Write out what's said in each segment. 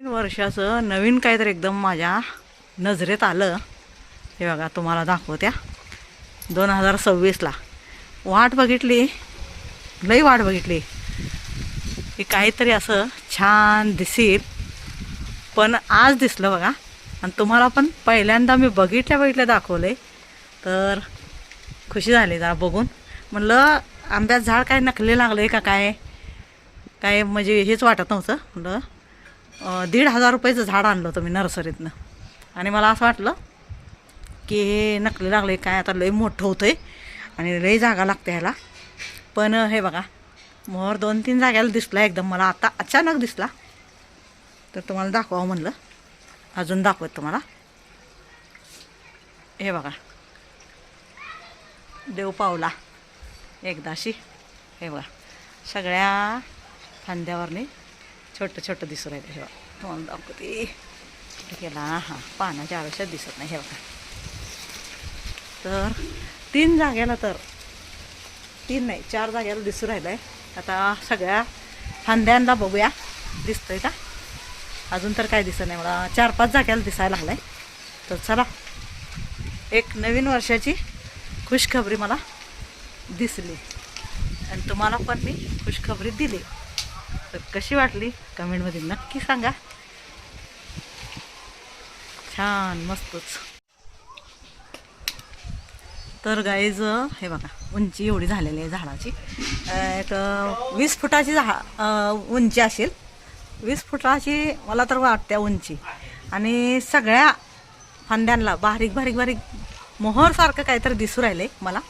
तीन वर्षाचं नवीन काहीतरी एकदम माझ्या नजरेत आलं. हे बघा तुम्हाला दाखवत्या. दोन हजार सव्वीसला. वाट बघितली. लई वाट बघितली. की काहीतरी असं छान दिसेल. पण आज दिसलं बघा. आणि तुम्हाला पण पहिल्यांदा मी बघितल्या बघितल्या दाखवले तर खुशी झाली जरा बघून. म्हणलं आंब्याचं झाड काय नकले लागले का काय? काय म्हणजे हेच वाटत नव्हतं. म्हणलं दीड हजार रुपयाचं झाड आणलं होतं मी नर्सरीतनं. आणि मला असं वाटलं की हे नकली लागले काय आता लई मोठं होतं आहे आणि लई जागा लागते ह्याला. पण हे बघा मोहर दोन तीन जाग्याला दिसला एकदम. मला आता अचानक दिसला. तर तुम्हाला दाखवावं म्हणलं. अजून दाखवत तुम्हाला. हे बघा. देव पावला. एकदाशी. हे बघा. सगळ्या फांद्यावरनी छोटं छोटं दिसून राहिलं हे बघा. तुम्हाला दाखवते. कुठे केला हां पानाच्या आयुष्यात दिसत नाही हे बघा. तर तीन जाग्याला तर तीन नाही चार जाग्याला दिसू राहिलं आहे आता सगळ्या फांद्यांना बघूया. दिसतंय का? अजून तर काय दिसत नाही. मला चार पाच जाग्याला दिसायला लागलाय. तर चला एक नवीन वर्षाची खुशखबरी मला दिसली. आणि तुम्हाला पण मी खुशखबरी दिली. तर कशी वाटली? कमेंटमध्ये नक्की सांगा. छान मस्तच. तर गाईज हे बघा उंची एवढी झालेली आहे झाडाची. एक वीस फुटाची झा उंची असेल. वीस फुटाची मला तर वाटते उंची. आणि सगळ्या फांद्यांना बारीक बारीक बारीक मोहरसारखं काहीतरी दिसू राहिले मला.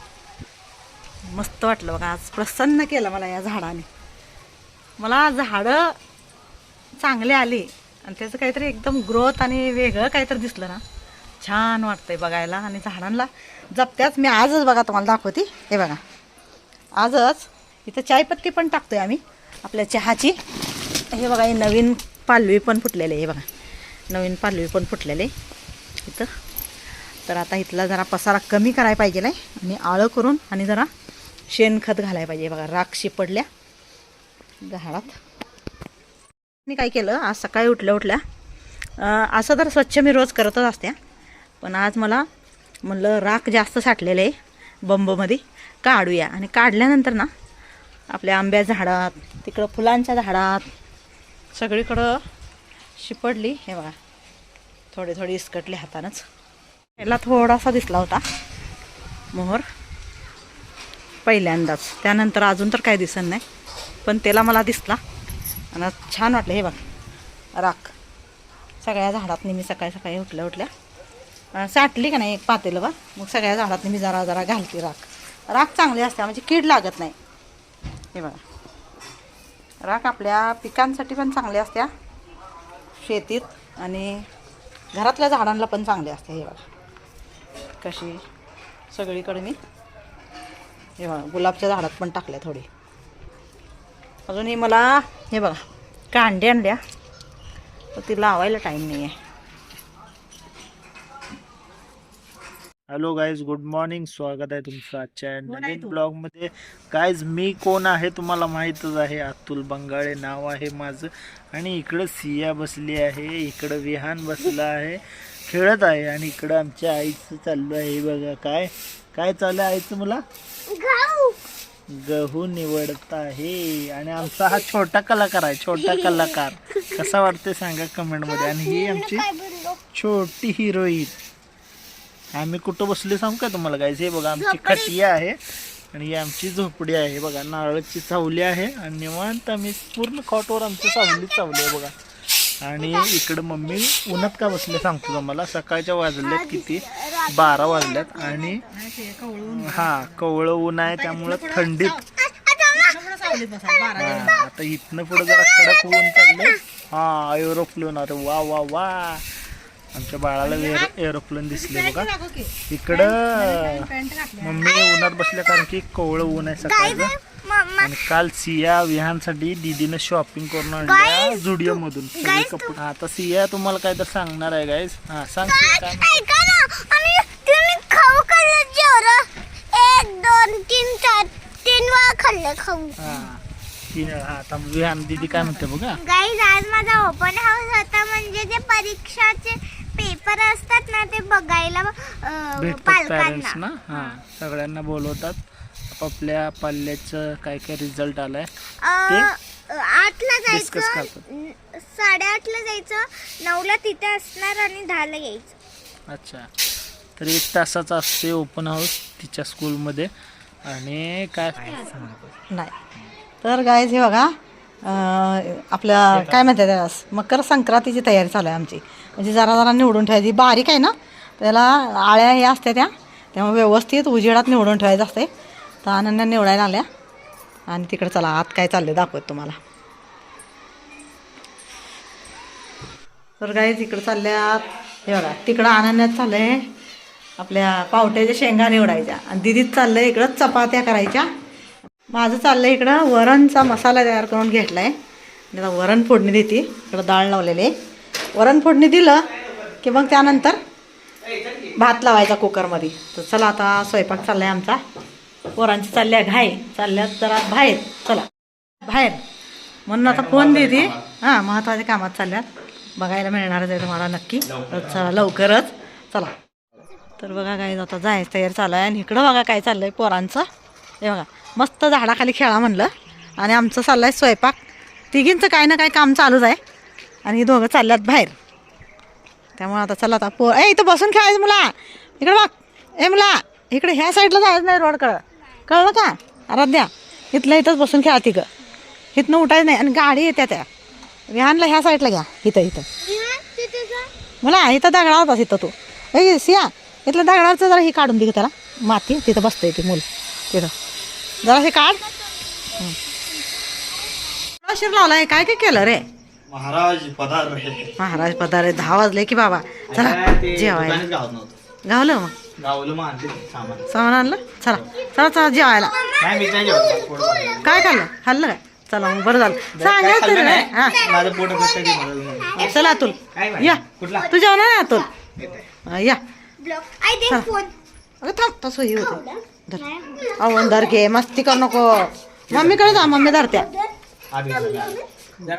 मस्त वाटलं बघा आज प्रसन्न केलं मला या झाडाने. मला झाडं चांगले आली. आणि त्याचं काहीतरी एकदम ग्रोथ आणि वेगळं काहीतरी दिसलं ना. छान वाटतंय बघायला आणि झाडांना जपत्याच मी आजच बघा तुम्हाला दाखवते. हे बघा. आजच इथं चायपत्ती पण टाकतोय आम्ही. आपल्या चहाची. हे बघा हे नवीन पालवी पण फुटलेले हे बघा. नवीन पालवी पण फुटलेले इथं. तर आता इथला जरा पसारा कमी करायला पाहिजे आहे आणि आळं करून आणि जरा शेणखत घालायला पाहिजे. बघा राक्षी पडल्या. झाडात मी काय केलं आज सकाळी उठल्या उठल्या असं तर स्वच्छ मी रोज करतच असते पण आज मला म्हणलं राख जास्त साठलेलं आहे बंबमध्ये काढूया. आणि काढल्यानंतर ना आपल्या आंब्या झाडात तिकडं फुलांच्या झाडात सगळीकडं शिपडली. हे बघा थोडी थोडी इसकटली हातानंच. याला थोडासा दिसला होता मोहर पहिल्यांदाच. त्यानंतर अजून तर काही दिसत नाही. पण त्याला मला दिसला. आणि छान वाटलं हे बघ. राख. सगळ्या झाडात मी सकाळी सकाळी उठल्या उठल्या साठली का नाही एक पातेलं बा मग सगळ्या झाडात मी जरा जरा घालते राख. राख चांगली असते म्हणजे कीड लागत नाही. हे बघा. राख आपल्या पिकांसाठी पण चांगली असत्या शेतीत आणि घरातल्या झाडांना पण चांगली असते हे बघा. कशी सगळीकडे मी हे बघा गुलाबच्या झाडात पण टाकल्या थोडी. अजूनही मला हे बघा कांडे आणल्या. तर ती लावायला टाईम नाही आहे हॅलो गाईज गुड मॉर्निंग स्वागत आहे तुमचं आजच्या नवीन तू? ब्लॉगमध्ये. गाईज मी कोण आहे तुम्हाला माहीतच आहे. अतुल बंगाळे नाव आहे माझं. आणि इकडं सिया बसली आहे इकडं विहान बसलं आहे. खेळत आहे आणि इकडं आमच्या आईचं चाललं आहे. हे बघा काय काय चालू आहे आईचं मला? गहू निवडत आहे आणि आमचा हा छोटा कलाकार आहे छोटा कलाकार. कसा वाटते सांगा कमेंटमध्ये. आणि ही आमची छोटी हिरोईन. आम्ही कुठं बसले सांगू का तुम्हाला काय हे बघा आमची खटिया आहे आणि ही आमची झोपडी आहे. बघा नारळाची सावली आहे. आणि निवांत आम्ही पूर्ण खॉटवर आमची सावली चावली आहे बघा. आणि इकडं मम्मी उन्हात का बसले सांगतो तुम्हाला सकाळच्या वाजल्यात किती? बारा वाजल्यात आणि हा कवळं ऊन आहे त्यामुळं थंडीत आता इथनं पुढे जरा कडक ऊन चाललं हा एरोप्लेन अरे वा वा वा. आमच्या बाळाला एरोप्लेन दिसले बघा. इकडं मम्मी उन्हात बसल्या कारण की कोवळं ऊन आहे सकाळचं. आणि काल सिया विहानसाठी दीदीनं शॉपिंग करून आणल्या झुडिओ मधून. सगळे कपडे. आता सिया तुम्हाला काय तर सांगणार आहे गाईज हा सांग सिया, काय म्हणते? ऐका ना. आणि तुम्ही खाऊ खाल्लं जेवढं एक दोन तीन चार तीन वेळा खाल्लं खाऊ. हा हा आता विहान दीदी काय म्हणते बघा. गाईज आज माझा ओपन हाऊस होता. परीक्षाचे पेपर असतात ना ते बघायला अं, भेटतात पॅरेंट्स पालकांना ना? हां सगळ्यांना बोलवतात. आपापल्या पाल्याचं काय काय रिझल्ट आलाय अं, आठला Discuss जायचं. न- साडेआठला जायचं नऊला तिथे असणार आणि दहाला यायचं. अच्छा. तर एक तासाचा असते ओपन हाऊस तिच्या स्कूलमध्ये आणि काय? नाही. तर गायज हे बघा अं, आपल्या काय म्हणतात त्याला मकर संक्रांतीची तयारी चालू आहे आमची. म्हणजे जरा जरा निवडून ठेवायची. बारीक आहे ना त्याला आळ्या हे असते त्या त्यामुळे व्यवस्थित उजेडात निवडून ठेवायचं असते तर अनन्या निवडायला आल्या. आणि तिकडे चला आत काय चाललं दाखवत तुम्हाला. तर गाई तिकडं चालल्यात. हे बघा तिकडं अनन्यात चाललं आहे आपल्या पावट्याच्या शेंगा निवडायच्या. आणि दिदीत आहे इकडं चपात्या करायच्या. माझं चाललं आहे इकडं वरणचा मसाला तयार करून घेतला आहे आता वरण फोडणी देते. इकडं डाळ लावलेली आहे. वरण फोडणी दिलं की मग त्यानंतर भात लावायचा कुकरमध्ये तर चला आता स्वयंपाक चालला आहे आमचा. पोरांची चालल्या घाय चालल्यात जरा बाहेर. चला. बाहेर. म्हणून आता फोन देते हां महत्त्वाच्या कामात चालल्यात. बघायला मिळणारच आहे तुम्हाला नक्की. चला लवकरच. चला. तर बघा काय आता जायचं तयार चालू आहे आणि इकडं बघा काय चाललं आहे पोरांचं. हे बघा. मस्त झाडाखाली खेळा म्हणलं. आणि आमचं चाललं आहे स्वयंपाक. तिघींचं काय ना काय काम चालूच आहे. आणि दोघं चालल्यात बाहेर. त्यामुळे आता चला आता पोर ए इथं बसून खेळायचं मुला. इकडं बघ. ए मुला. इकडे ह्या साईडला जायचं नाही रोडकडं. कळलं का? आराध्या इथलं इथंच बसून खेळा तिघं. इथनं उठायचं नाही आणि गाडी येत्या त्या. विहानला ह्या साईडला घ्या. इथं इथं. मला इथं दगडा होतास इथं तू. ए सिया इथलं दगडाचं जरा हे काढून दे त्याला. माती तिथं बसतंय ते मूल. तिथं. जरा हे काढ. शिर लावलाय? काय काय केलं रे? महाराज पदार महाराज पदारे दहा वाजले की बाबा. चला जेवायला. गावलं मग. गावलं मग आणते सामान. सामान आणलं? चला. चला चला जेवायला. नाही मी नाही जेवत. पोट भरलं. काय खाल्लं? खाल्लं काय? चला मग बरं झालं. सांगा खाल्लं तरी नाही. हा. माझं पोट फक्त ते भरलं. चला अतुल. काय बाई? या. कुठला? तू जेवणार आहे अतुल? हा, या. ब्लॉक आय दे. फोन. अगं थांब तसं हे होतं. धर. अहो धर घे. मस्ती करू नको. मम्मीकडे जा मम्मी धरत्या. आधी